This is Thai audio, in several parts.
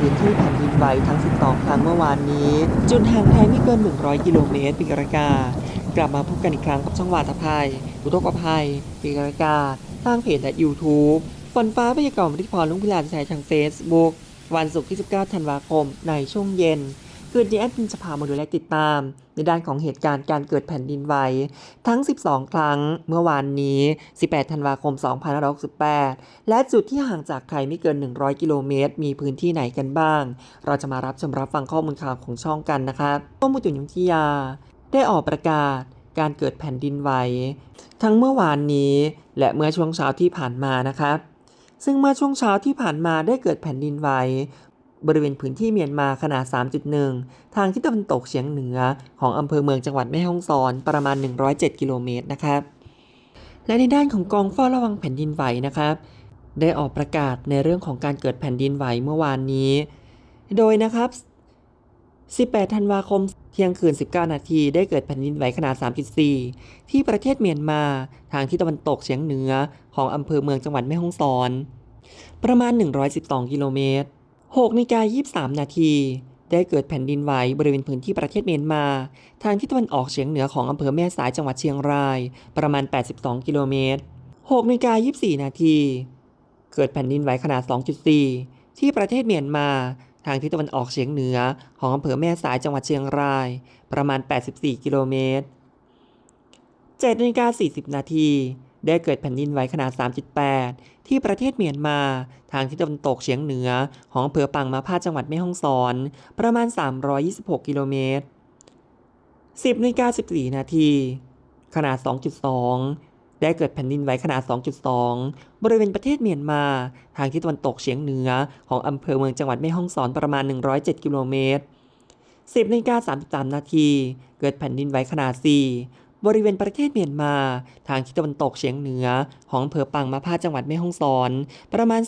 พื้นที่แผ่นดินไหวทั้ง 12 ครั้งเมื่อวานนี้ จุดห่างไทยไม่เกิน 100 กิโลเมตรปีกรากา กลับมาพบกันอีกครั้งกับช่องวาตภัย อุทกภัยปีกรากาทางเพจและ YouTube ฝนฟ้าพยากรณ์วันที่พรลุงพิลานแชร์ทาง Facebook วันศุกร์ที่ 19 ธันวาคม ในช่วงเย็น คืนนี้แอดมินจะพามาดูและติดตาม ในด้านของเหตุการณ์การเกิดแผ่นดินไหวทั้ง 12 ครั้งเมื่อวานนี้ 18 ธันวาคม 2568 และจุดที่ห่างจากไทยไม่เกิน 100 กิโลเมตร มีพื้นที่ไหนกันบ้าง เราจะมารับชมรับฟังข้อมูลข่าวของช่องกันนะครับกรมอุตุนิยมวิทยา ได้ออกประกาศการเกิดแผ่นดินไหวทั้งเมื่อวานนี้ และเมื่อช่วงเช้าที่ผ่านมานะครับซึ่งเมื่อช่วงเช้าที่ผ่านมาได้เกิดแผ่นดินไหว บริเวณพื้นที่เมียนมาขนาด 3.1 ทางทิศตะวันตกเฉียงเหนือของอำเภอเมืองจังหวัดแม่ฮ่องสอนประมาณ 107 กิโลเมตรนะครับและในด้านของกองเฝ้าระวังแผ่นดินไหวนะครับ ได้ออกประกาศในเรื่องของการเกิดแผ่นดินไหวเมื่อวานนี้ โดยนะครับ 18 ธันวาคมเที่ยงคืน 19 นาทีได้เกิดแผ่นดินไหวขนาด 3.4 ที่ประเทศเมียนมาทางทิศตะวันตกเฉียงเหนือของอำเภอเมืองจังหวัดแม่ฮ่องสอน ประมาณ 112 กิโลเมตร 6นาฬิกา23 นาที ได้เกิดแผ่นดินไหวบริเวณพื้นที่ประเทศเมียนมา ทางทิศตะวันออกเฉียงเหนือของอำเภอแม่สายจังหวัดเชียงราย ประมาณ 82 กิโลเมตร6นาฬิกา24 นาที เกิดแผ่นดินไหวขนาด 2.4 ที่ประเทศเมียนมา ทางทิศตะวันออกเฉียงเหนือของอำเภอแม่สายจังหวัดเชียงราย ประมาณ 84 กิโลเมตร7นาฬิกา40 นาที ได้เกิดแผ่นดินไหวขนาด 3.8 ที่ประเทศเมียนมา ทางทิศตะวันตกเฉียงเหนือ ของอำเภอปังมาพาจังหวัดแม่ฮ่องสอน ประมาณ 326 กิโลเมตร 10นาฬิกา14 นาที ขนาด 2.2 ได้เกิดแผ่นดินไหวขนาด 2.2 บริเวณประเทศเมียนมา ทางทิศตะวันตกเฉียงเหนือ ของอำเภอเมืองจังหวัดแม่ฮ่องสอนประมาณ 107 กิโลเมตร10นาฬิกา33 นาที เกิดแผ่นดินไหวขนาด4 บริเวณประเทศเมียนมา ทางทิศตะวันตกเฉียงเหนือ ของอำเภอปังมาพาจังหวัดแม่ฮ่องสอน ประมาณ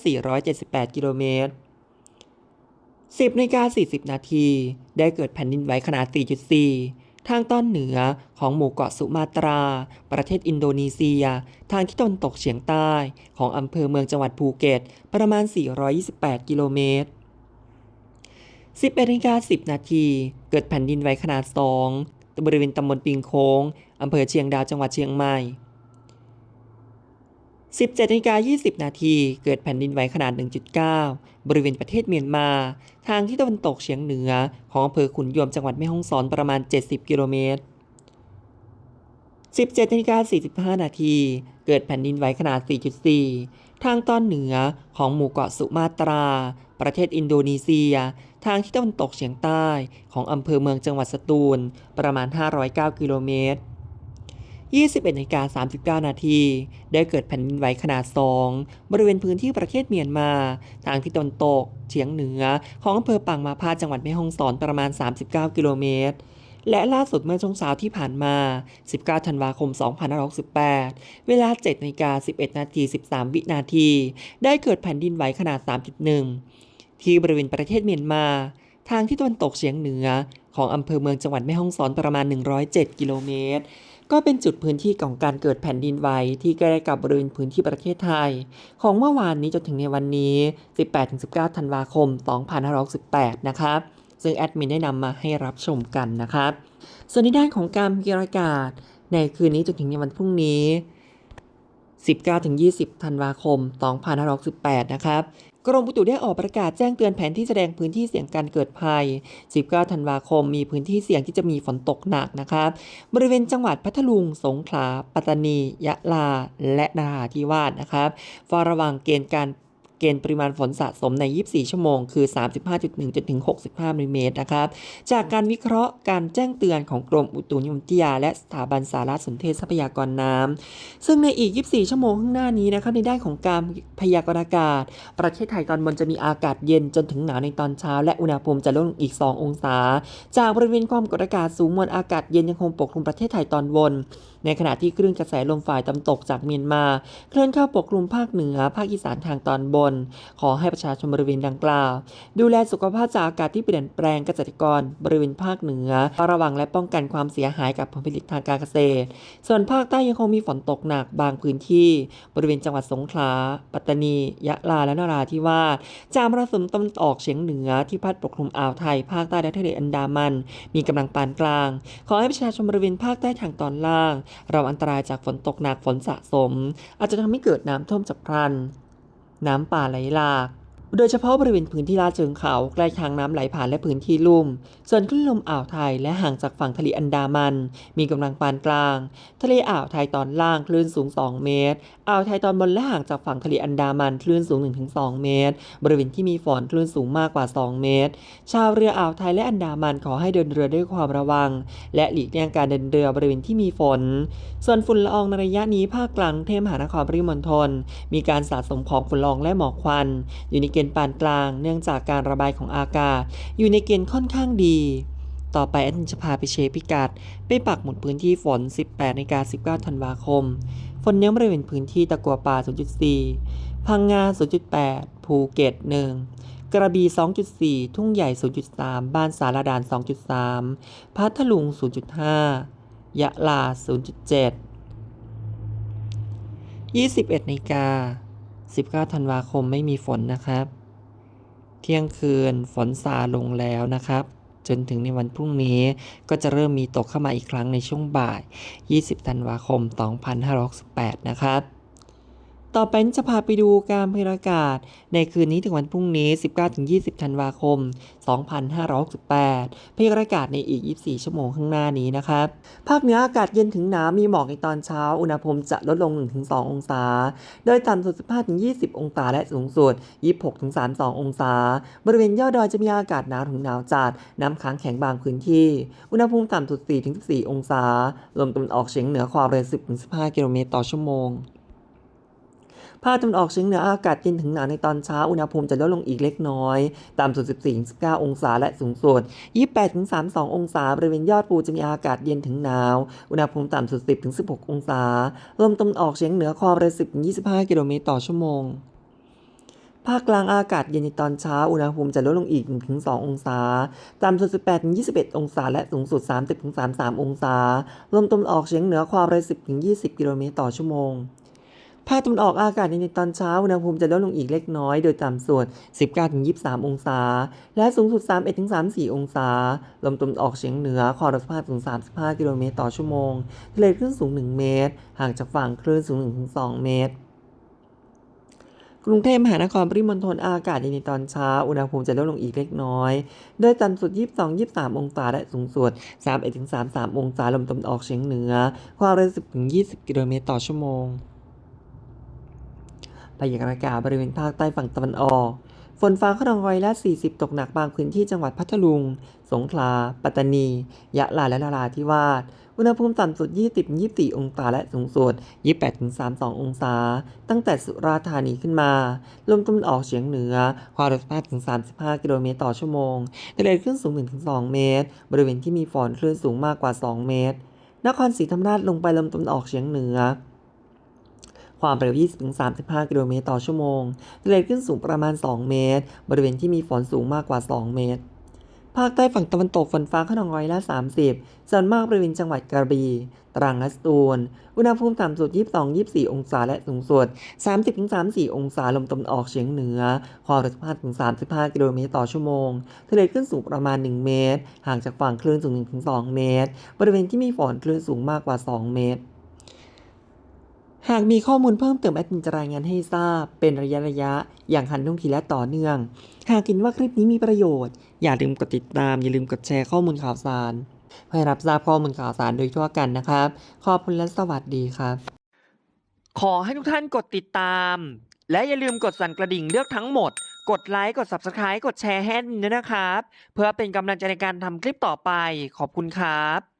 478 กิโลเมตร 10นาฬิกา40 นาที ได้เกิดแผ่นดินไหวขนาด 4.4 ทางตอนเหนือของหมู่เกาะสุมาตรา ประเทศอินโดนีเซีย ทางทิศตะวันตกเฉียงใต้ ของอำเภอเมืองจังหวัดภูเก็ต ประมาณ 428 กิโลเมตร11นาฬิกา10 นาที เกิดแผ่นดินไหวขนาด 2 บริเวณตำบลปิงโค้งอำเภอเชียงดาวจังหวัดเชียงใหม่ 17นาฬิกา20 นาทีเกิดแผ่นดินไหวขนาด 1.9 บริเวณประเทศเมียนมา ทางที่ตะวันตกเฉียงเหนือ ของอำเภอขุนยวมจังหวัดแม่ฮ่องสอนประมาณ 70 กิโลเมตร 17นาฬิกา45 นาทีเกิดแผ่นดินไหวขนาด 4.4 ทางตอนเหนือของหมู่เกาะสุมาตรา ประเทศอินโดนีเซีย ทางที่ตะวันตกเฉียงใต้ของอำเภอเมืองจังหวัดสตูล ประมาณ 509 กิโลเมตร 21นาฬิกา39 นาที ได้เกิดแผ่นดินไหวขนาด 2 บริเวณพื้นที่ประเทศเมียนมา ทางที่ตะวันตกเฉียงเหนือ ของอำเภอปังมาพาจังหวัดแม่ฮ่องสอนประมาณ 39 กิโลเมตรและล่าสุดเมื่อช่วงเช้าที่ผ่านมา 19 ธันวาคม 2568 เวลา 7นาฬิกา11 นาที 13 วินาที ได้เกิดแผ่นดินไหวขนาด 3.1 ที่บริเวณประเทศเมียนมา ทางที่ตะวันตกเฉียงเหนือ ของอำเภอเมืองจังหวัดแม่ฮ่องสอนประมาณ 107 กิโลเมตร ก็เป็นจุดพื้นที่ของการเกิดแผ่นดินไหวที่ใกล้กับบริเวณพื้นที่ประเทศไทย ของเมื่อวานนี้จนถึงในวันนี้ 18-19 ธันวาคม 2568นะครับซึ่งแอดมินได้นำมาให้รับชมกันนะครับ ส่วนในด้านของการพยากาศในคืนนี้จนถึงในวันพรุ่งนี้ 19-20 ธันวาคม 2568นะครับ กรมอุตุได้ออกประกาศแจ้งเตือนแผนที่แสดงพื้นที่เสี่ยงการเกิดภัย 19 ธันวาคม มีพื้นที่เสี่ยงที่จะมีฝนตกหนักนะครับ บริเวณจังหวัดพัทลุง สงขลา ปัตตานี ยะลา และนาราธิวาสนะครับเฝ้าระวังเกณฑ์การ เกณฑ์ปริมาณฝนสะสมใน 24 ชั่วโมง คือ 35.1จนถึง65มิลลิเมตรนะครับ จากการวิเคราะห์การแจ้งเตือนของกรมอุตุนิยมวิทยา และสถาบันสารสนเทศทรัพยากรน้ำซึ่งในอีก 24 ชั่วโมงข้างหน้านี้นะครับในด้านของการพยากรณ์อากาศ ประเทศไทยตอนบนจะมีอากาศเย็นจนถึงหนาวในตอนเช้า และอุณหภูมิจะลดลงอีก 2 องศา จากบริเวณความกดอากาศสูงมวลอากาศเย็นยังคงปกคลุมประเทศไทยตอนบน ในขณะที่คลื่นกระแสลมฝ่ายตะวันตกจากเมียนมา เคลื่อนเข้าปกคลุมภาคเหนือ ภาคอีสานทางตอนบนน ขอให้ประชาชนบริเวณดังกล่าว ดูแลสุขภาพจากอากาศที่เปลี่ยนแปลงเกษตรกรบริเวณภาคเหนือระวังและป้องกันความเสียหายกับผลผลิตทางการเกษตร ส่วนภาคใต้ยังคงมีฝนตกหนักบางพื้นที่ บริเวณจังหวัดสงขลา ปัตตานี ยะลา และนราธิวาสจากมรสุมตะวันออกเฉียงเหนือที่พัดปกคลุมอ่าวไทย ภาคใต้และทะเลอันดามัน มีกำลังปานกลาง ขอให้ประชาชนบริเวณภาคใต้ทางตอนล่าง เราอันตรายจากฝนตกหนักฝนสะสม อาจจะทำให้เกิดน้ำท่วมฉับพลัน น้ำป่าไหลหลาก โดยเฉพาะบริเวณพื้นที่ลาดเชิงเขาใกล้ทางน้ำไหลผ่านและพื้นที่ลุ่ม ส่วนคลื่นลมอ่าวไทยและห่างจากฝั่งทะเลอันดามัน มีกำลังปานกลาง ทะเลอ่าวไทยตอนล่างคลื่นสูง 2 เมตร อ่าวไทยตอนบนและห่างจากฝั่งทะเลอันดามันคลื่นสูง 1-2 เมตร บริเวณที่มีฝนคลื่นสูงมากกว่า 2 เมตร ชาวเรืออ่าวไทยและอันดามันขอให้เดินเรือด้วยความระวัง และหลีกเลี่ยงการเดินเรือบริเวณที่มีฝน ส่วนฝุ่นละอองในระยะนี้ภาคกลางเทพมหานครปริมณฑลมีการสะสมของฝุ่นละอองและหมอกควันอยู่ในเกณฑ์ปานกลาง เนื่องจากการระบายของอากาศ อยู่ในเกณฑ์ค่อนข้างดี ต่อไปแอดมินจะพาไปเชฟพิกัด ไปปักหมุดพื้นที่ฝน 18นกา19ธันวาคม ฝนเน้นบริเวณพื้นที่ตะกัวป่า 0.4 พังงา 0.8 ภูเก็ต 1 กระบี่ 2.4 ทุ่งใหญ่ 0.3 บ้านสารดาน 2.3 พัทลุง 0.5 ยะลา 0.7 21นาฬิกา 19ธันวาคมไม่มีฝนนะครับ เที่ยงคืนฝนซาลงแล้วนะครับ จนถึงในวันพรุ่งนี้ก็จะเริ่มมีตกเข้ามาอีกครั้งในช่วงบ่าย 20 ธันวาคม 2568 นะครับ ต่อไปจะพาไปดูการพยากรณ์อาศ ในคืนนี้ถึงวันพรุ่งนี้ 19-20 ธันวาคม 2568พยากรณ์อากาศในอีก 24 ชั่วโมงข้างหน้านี้นะครับ ภาคเหนืออากาศเย็นถึงหนาวมีหมอกในตอนเช้า อุณหภูมิจะลดลง 1-2 องศา โดยต่ำสุด 15-20 องศา และสูงสุด 26-32 องศา บริเวณยอดดอยจะมีอากาศหนาวถึงหนาวจัด น้ำค้างแข็งบางพื้นที่ อุณหภูมิต่ำสุด 4-14 องศา ลมตะวันออกเฉียงเหนือความเร็ว 10-15 กิโลเมตรต่อชั่วโมง ภาคตะวันออกเฉียงเหนืออากาศเย็นถึงหนาวในตอนเช้า อุณหภูมิจะลดลงอีกเล็กน้อย ต่ำสุด 14-19 องศาและสูงสุด 28-32 องศา บริเวณยอดภูจะมีอากาศเย็นถึงหนาว อุณหภูมิต่ำสุด 10-16 องศา ลมตะวันออกเฉียงเหนือความเร็ว10-25 กิโลเมตรต่อชั่วโมงภาคกลางอากาศเย็นในตอนเช้า อุณหภูมิจะลดลงอีก 1-2 องศา ต่ำสุด 18-21 องศา และสูงสุด 30-33 องศา ลมตะวันออกเฉียงเหนือความเร็ว10-20 กิโลเมตรต่อชั่วโมง ภาคตะวันออกอากาศย็นในตอนเช้าอุณหภูมิจะลดลงอีกเล็กน้อย โดยต่ำสุด 19-23 องศา และสูงสุด 31-34 องศา ลมตะวันออกเฉียงเหนือความเร็วถึง35 กิโลเมตรต่อชั่วโมงทะเลคลื่นสูง 1 เมตร ห่างจากฝั่งคลื่นสูง 1-2 เมตรกรุงเทพมหานครปริมณฑลอากาศเย็นในตอนเช้า อุณหภูมิจะลดลงอีกเล็กน้อย โดยต่ำสุด 22-23 องศา และสูงสุด 31-33 องศา ลมตะวันออกเฉียงเหนือ ความเร็ว 10-20 กิโลเมตรต่อชั่วโมง พยากรณ์อากาศบริเวณภาคใต้ฝั่งตะวันออก ฝนฟ้าขนองร้อยละ 40 ตกหนักบางพื้นที่จังหวัดพัทลุง สงขลา ปัตตานี ยะลาและนราธิวาส อุณหภูมิต่ำสุด 20-24 องศาและสูงสุด 28-32 องศา ตั้งแต่สุราษฎร์ธานีขึ้นมา ลมตะวันออกเฉียงเหนือ ความเร็ว15-35 กิโลเมตรต่อชั่วโมงทะเลคลื่นสูง 1-2 เมตร บริเวณที่มีฝนคลื่นสูงมากกว่า 2 เมตร นครศรีธรรมราชลงไปลมตะวันออกเฉียงเหนือ ความเร็ว 20-35 กิโลเมตรต่อชั่วโมงทะเลคลื่นสูงประมาณ 2 เมตร บริเวณที่มีฝนสูงมากกว่า 2 เมตร ภาคใต้ฝั่งตะวันตกฝนฟ้าขนองร้อยละ 30 ส่วนมากบริเวณจังหวัดกระบี่ตรังและสตูล อุณหภูมิต่ำสุด 22-24 องศาและสูงสุด 30-34 องศาลมตะวันออกเฉียงเหนือ ความเร็ว15-35 กิโลเมตรต่อชั่วโมงทะเลคลื่นสูงประมาณ 1 เมตร ห่างจากฝั่งคลื่นสูง 1-2 เมตร บริเวณที่มีฝนคลื่นสูงมากกว่า 2 เมตร หากมีข้อมูลเพิ่มเติมแอดมินจะรายงานให้ทราบ เป็นระยะระยะๆอย่างทันทุ่งทีและต่อเนื่อง หากเห็นว่าคลิปนี้มีประโยชน์ อย่าลืมกดติดตาม อย่าลืมกดแชร์ข้อมูลข่าวสาร เพื่อรับทราบข้อมูลข่าวสารโดยทั่วกันนะครับ ขอบคุณและสวัสดีครับ ขอให้ทุกท่านกดติดตาม และอย่าลืมกดสั่นกระดิ่งเลือกทั้งหมด กดไลค์ กด Subscribe กดแชร์ให้ด้วยนะครับ เพื่อเป็นกำลังใจในการทำคลิปต่อไป ขอบคุณครับ